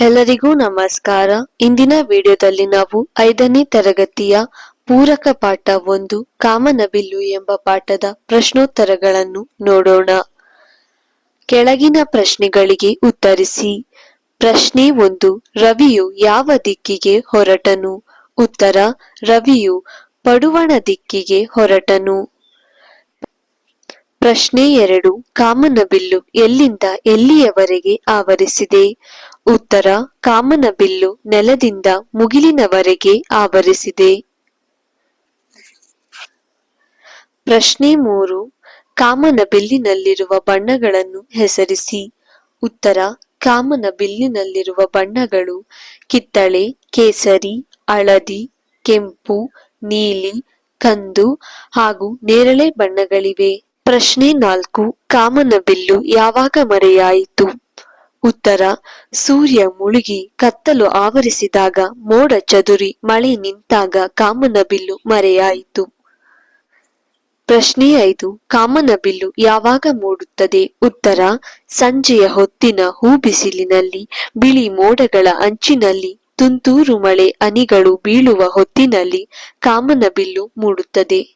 ಎಲ್ಲರಿಗೂ ನಮಸ್ಕಾರ. ಇಂದಿನ ವಿಡಿಯೋದಲ್ಲಿ ನಾವು ಐದನೇ ತರಗತಿಯ ಪೂರಕ ಪಾಠ ಒಂದು, ಕಾಮನಬಿಲ್ಲು ಎಂಬ ಪಾಠದ ಪ್ರಶ್ನೋತ್ತರಗಳನ್ನು ನೋಡೋಣ. ಕೆಳಗಿನ ಪ್ರಶ್ನೆಗಳಿಗೆ ಉತ್ತರಿಸಿ. ಪ್ರಶ್ನೆ ಒಂದು, ರವಿಯು ಯಾವ ದಿಕ್ಕಿಗೆ ಹೊರಟನು? ಉತ್ತರ, ರವಿಯು ಪಡುವಣ ದಿಕ್ಕಿಗೆ ಹೊರಟನು. ಪ್ರಶ್ನೆ ಎರಡು. ಕಾಮನಬಿಲ್ಲು ಎಲ್ಲಿಂದ ಎಲ್ಲಿಯವರೆಗೆ ಆವರಿಸಿದೆ? ಉತ್ತರ. ಕಾಮನಬಿಲ್ಲು ನೆಲದಿಂದ ಮುಗಿಲಿನವರೆಗೆ ಆವರಿಸಿದೆ. ಪ್ರಶ್ನೆ ಮೂರು. ಕಾಮನಬಿಲ್ಲಿನಲ್ಲಿರುವ ಬಣ್ಣಗಳನ್ನು ಹೆಸರಿಸಿ. ಉತ್ತರ. ಕಾಮನಬಿಲ್ಲಿನಲ್ಲಿರುವ ಬಣ್ಣಗಳು ಕಿತ್ತಳೆ, ಕೇಸರಿ, ಹಳದಿ, ಕೆಂಪು, ನೀಲಿ, ಕಂದು ಹಾಗೂ ನೇರಳೆ ಬಣ್ಣಗಳಿವೆ. ಪ್ರಶ್ನೆ ನಾಲ್ಕು ಕಾಮನಬಿಲ್ಲು ಯಾವಾಗ ಮರೆಯಾಯಿತು? ಉತ್ತರ, ಸೂರ್ಯ ಮುಳುಗಿ ಕತ್ತಲು ಆವರಿಸಿದಾಗ ಮೋಡ ಚದುರಿ ಮಳೆ ನಿಂತಾಗ ಕಾಮನಬಿಲ್ಲು ಮರೆಯಾಯಿತು. ಪ್ರಶ್ನೆ ಐದು ಕಾಮನಬಿಲ್ಲು ಯಾವಾಗ ಮೂಡುತ್ತದೆ? ಉತ್ತರ, ಸಂಜೆಯ ಹೊತ್ತಿನ ಹೂ ಬಿಸಿಲಿನಲ್ಲಿ ಬಿಳಿ ಮೋಡಗಳ ಅಂಚಿನಲ್ಲಿ ತುಂತೂರು ಮಳೆ ಅನಿಗಳು ಬೀಳುವ ಹೊತ್ತಿನಲ್ಲಿ ಕಾಮನಬಿಲ್ಲು ಮೂಡುತ್ತದೆ.